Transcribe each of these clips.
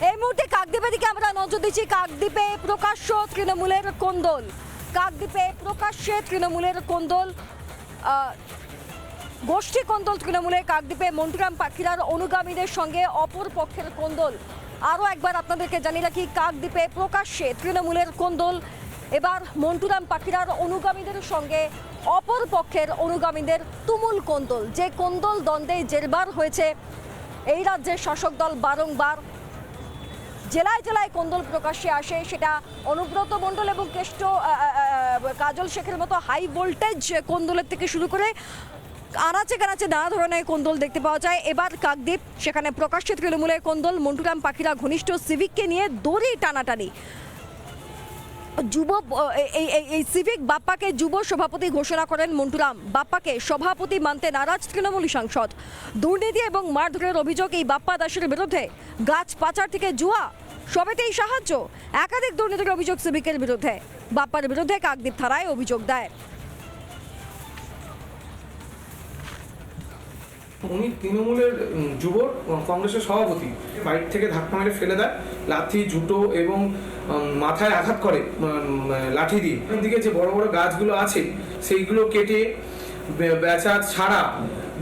কাকদ্বীপের দিকে আমরা নজর দিচ্ছি। কাকদ্বীপে প্রকাশ্য তৃণমূলের কোন্দল। কাকদ্বীপে প্রকাশ্যে তৃণমূলের কোন্দল গোষ্ঠী কোন্দল তৃণমূলে, কাকদ্বীপে মন্টুরাম পাখিরার অনুগামীদের সঙ্গে অপর পক্ষের কোন্দল। আরও একবার আপনাদেরকে জানিয়ে রাখি, কাকদ্বীপে প্রকাশ্যে তৃণমূলের কোন্দল, এবার মন্টুরাম পাখিরার অনুগামীদের সঙ্গে অপর পক্ষের অনুগামীদের তুমুল কোন্দল। যে কোন্দল দ্বন্দ্বে জেরবার হয়েছে, এই রাজ্যের শাসক দল বারংবার জেলায় জেলায় কোন্দল প্রকাশ্যে আসে, সেটা অনুব্রত মণ্ডল এবং কেষ্ট কাজল শেখের মতো হাই ভোল্টেজ কোন্দলের থেকে শুরু করে আনাচে কানাচে নানা ধরনের কোন্দল দেখতে পাওয়া যায়। এবার কাকদ্বীপ, সেখানে প্রকাশ্যে তৃণমূলের কোন্দল, মন্টুরাম পাখিরা ঘনিষ্ঠ সিভিককে নিয়ে দড়ি টানাটানি। যুব এই এই- সিভিক বাপ্পাকে যুব সভাপতি ঘোষণা করেন মন্টুরাম। বাপ্পাকে সভাপতি মানতে নারাজ তৃণমূলী সাংসদ। দুর্নীতি এবং মারধরের অভিযোগ এই বাপ্পা দাসের বিরুদ্ধে। গাছ, পাচার থেকে জুয়া, সবেতেই সাহায্য। একাধিক দুর্নীতির অভিযোগ সিভিকের বিরুদ্ধে। বাপ্পার বিরুদ্ধে কাকদ্বীপ থানায় অভিযোগ দেয় উনি তৃণমূলের যুব কংগ্রেসের সভাপতি। বাইক থেকে ধাক্কা মেরে ফেলে দেয়, লাথি, জুতো এবং মাথায় আঘাত করে লাঠি দিয়ে। দিকে যে বড় বড় গাছগুলো আছে, সেইগুলো কেটে বেচা ছাড়া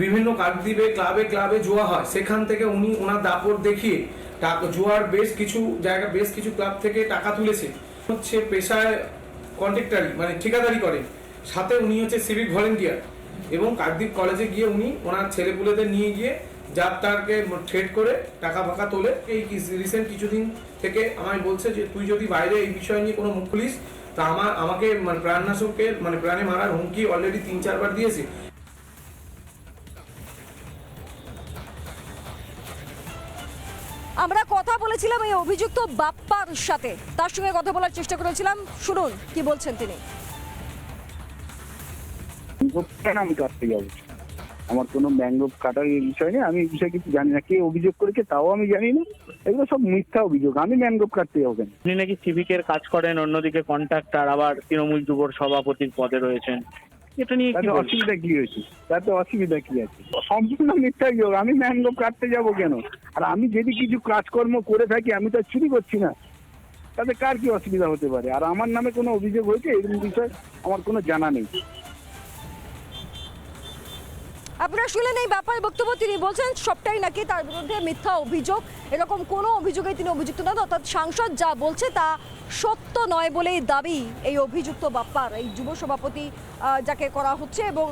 বিভিন্ন কাকদ্বীপে, ক্লাবে ক্লাবে জুয়া হয়। সেখান থেকে উনি ওনার দাপট দেখিয়ে টাকা, জুয়ার বেশ কিছু জায়গা, বেশ কিছু ক্লাব থেকে টাকা তুলেছে। হচ্ছে পেশায় কন্ট্রাক্টারি মানে ঠিকাদারি করে। সাথে উনি হচ্ছে সিভিক ভলেন্টিয়ার। এবং কাকদ্বীপ কলেজে গিয়ে উনি ওনার ছেলেপুলেদের নিয়ে গিয়ে যাত্রাকে ট্রেড করে টাকা ফাঁকা তোলে। এই রিসেন্ট কিছুদিন থেকে আমায় বলছে যে, তুই যদি বাইরে এই বিষয় নিয়ে কোনো মুখ খুলিস, তা আমার, আমাকে মানে প্রাণনাশকের মানে প্রাণে মারার হুমকি অলরেডি তিন চারবার দিয়েছে। আমরা কথা বলেছিলাম এই অভিযুক্ত বাপ্পার সাথে। তার সঙ্গে কথা বলার চেষ্টা করেছিলাম। শুনুন কি বলছেন তিনি। আমি কাটতে যাব। আমার কোনো ম্যাঙ্গোভ কাটার এই বিষয় নেই আমি এই বিষয়ে কিছু জানি না। কে অভিযোগ করেছে তাও আমি জানি না। এগুলো সব মিথ্যা অভিযোগ। আমি ম্যাঙ্গোভ কাটতে যাব কেন? আপনি নাকি সিভিকের কাজ করেন অন্যদিকে কন্ট্রাক্টর আবার তৃণমূল যুবর সভাপতির পদে রয়েছেন। এটা নিয়ে কি অসুবিধা কি হয়েছে? তাতে অসুবিধা কি আছে? সম্পূর্ণ মিথ্যা অভিযোগ আমি ম্যাঙ্গোভ কাটতে যাব কেন? আর আমি যদি কিছু কাজকর্ম করে থাকি আমি তো আর চুরি করছি না। তাতে কার কি অসুবিধা হতে পারে? আর আমার নামে কোনো অভিযোগ হয়েছে? এরকম বিষয় আমার কোনো জানা নেই। আপনারা শুনলেন এই ব্যাপারে বক্তব্য। তিনি বলছেন, সবটাই নাকি তার বিরুদ্ধে মিথ্যা অভিযোগ। এরকম কোনো অভিযোগে তিনি অভিযুক্ত নন, অর্থাৎ সাংসদ যা বলছে তা সত্য নয় বলেই দাবি এই অভিযুক্ত বাপ্পার, এই যুব সভাপতি যাকে করা হচ্ছে এবং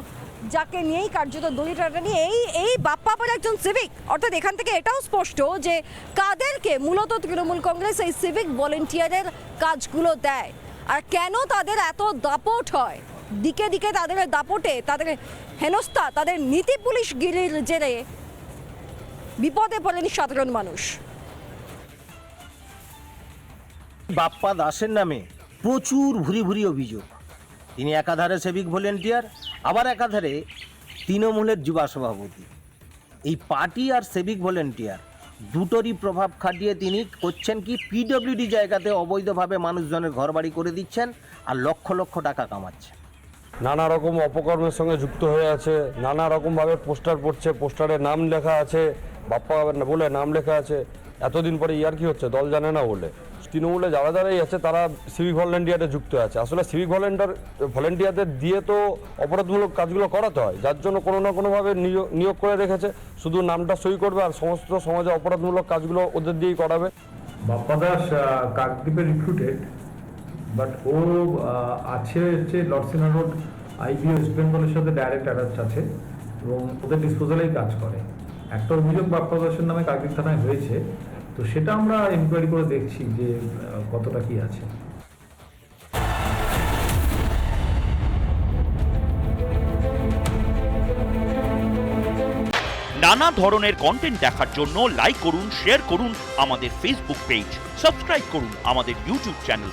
যাকে নিয়েই কার্যত দলিটাটা নিয়ে এই এই বাপ্পা আবার একজন সিভিক অর্থাৎ এখান থেকে এটাও স্পষ্ট যে কাদেরকে মূলত তৃণমূল কংগ্রেস এই সিভিক ভলেন্টিয়ারের কাজগুলো দেয়। আর কেন তাদের এত দাপট হয়? দিকে দিকে তাদের দাপটে, তাদের হেনস্থা, তাদের নীতি পুলিশ গিরির জেরে বিপদে পড়েন সাধারণ মানুষ। বাপ্পা দাসের নামে প্রচুর ভুরি ভুরি অভিযোগ। তিনি একাধারে সেভিক ভলেন্টিয়ার, আবার একাধারে তৃণমূলের যুবা সভাপতি। এই পার্টি আর সেভিক ভলেন্টিয়ার দুটোরই প্রভাব খাটিয়ে তিনি করছেন কি পিডব্লিউডি জায়গাতে অবৈধভাবে মানুষজনের ঘরবাড়ি করে দিচ্ছেন আর লক্ষ লক্ষ টাকা কামাচ্ছেন। নানা রকম অপকর্মের সঙ্গে যুক্ত হয়ে আছে, নানা রকমভাবে পোস্টার পড়ছে, পোস্টারে নাম লেখা আছে, বাপ্পা বলে নাম লেখা আছে। এতদিন পরে ইয়ার কি হচ্ছে, দল জানে না বলে। তৃণমূলে যারা যারাই আছে, তারা সিভিক ভলেন্টিয়ারে যুক্ত আছে। আসলে সিভিক ভলেন্টিয়ার ভলেন্টিয়ারদের দিয়ে তো অপরাধমূলক কাজগুলো করাতে হয়। যার জন্য কোনো না কোনোভাবে নিয়োগ করে রেখেছে। শুধু নামটা সই করবে আর সমস্ত সমাজে অপরাধমূলক কাজগুলো ওদের দিয়েই করাবে। বাপ্পা দাস কাকদ্বীপে রিক্রুটেড বাট ও আছে হচ্ছে লর্ডসিনা রোড আইবি ওয়েস্ট বেঙ্গলের সাথে ডাইরেক্ট অ্যাটাচ আছে এবং ওদের ডিসপোজালেই কাজ করে। একটা অভিযোগ বাপ্পা দাসের নামে কাকদ্বীপ থানায় হয়েছে। তো সেটা আমরা এনকোয়ারি করে দেখছি যে কতটা কি আছে। নানা ধরনের কন্টেন্ট দেখার জন্য লাইক করুন শেয়ার করুন আমাদের ফেসবুক পেজ সাবস্ক্রাইব করুন আমাদের ইউটিউব চ্যানেল